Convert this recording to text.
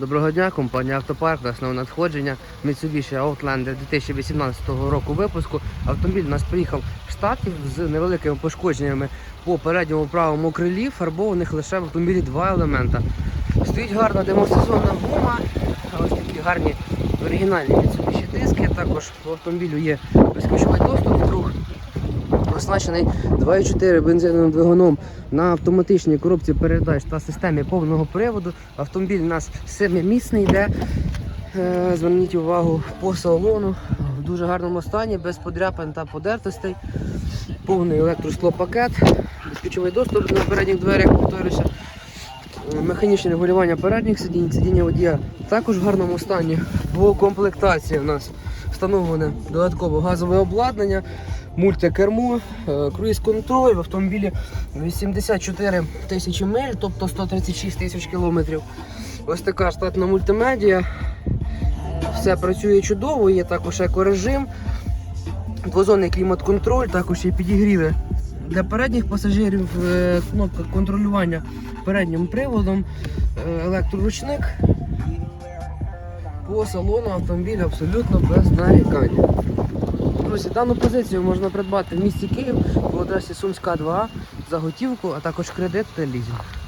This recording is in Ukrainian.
Доброго дня, компанія Автопарк, основне надходження Mitsubishi Outlander 2018 року випуску. Автомобіль у нас приїхав в Штатів з невеликими пошкодженнями по передньому правому крилі, фарбованих лише в автомобілі два елемента. Стоїть гарна демосезонна гума, ось такі гарні оригінальні Mitsubishi диски. Також в автомобілю є безключовий доступ. Оснащений 2,4 бензиновим двигуном на автоматичній коробці передач та системі повного приводу. Автомобіль у нас семимісний йде. Е, Зверніть увагу по салону. В дуже гарному стані, без подряпин та подертостей. Повний електросклопакет, безключовий доступ на передніх дверях, повторюся. Е, Механічне регулювання передніх сидінь, сидіння водія також в гарному стані. По комплектації у нас встановлене додаткове газове обладнання, мультикермо, е, круїз-контроль в автомобілі 84 тисячі миль, тобто 136 тисяч кілометрів. Ось така штатна мультимедіа. Все працює чудово, є також екорежим, двозонний клімат-контроль, також є підігріви для передніх пасажирів, е, кнопка контролювання переднім приводом, е, електроручник. По салону автомобіль абсолютно без нарікань. Друзі, дану позицію можна придбати в місті Київ по адресі Сумська 2 за готівку, а також кредит та лізинг.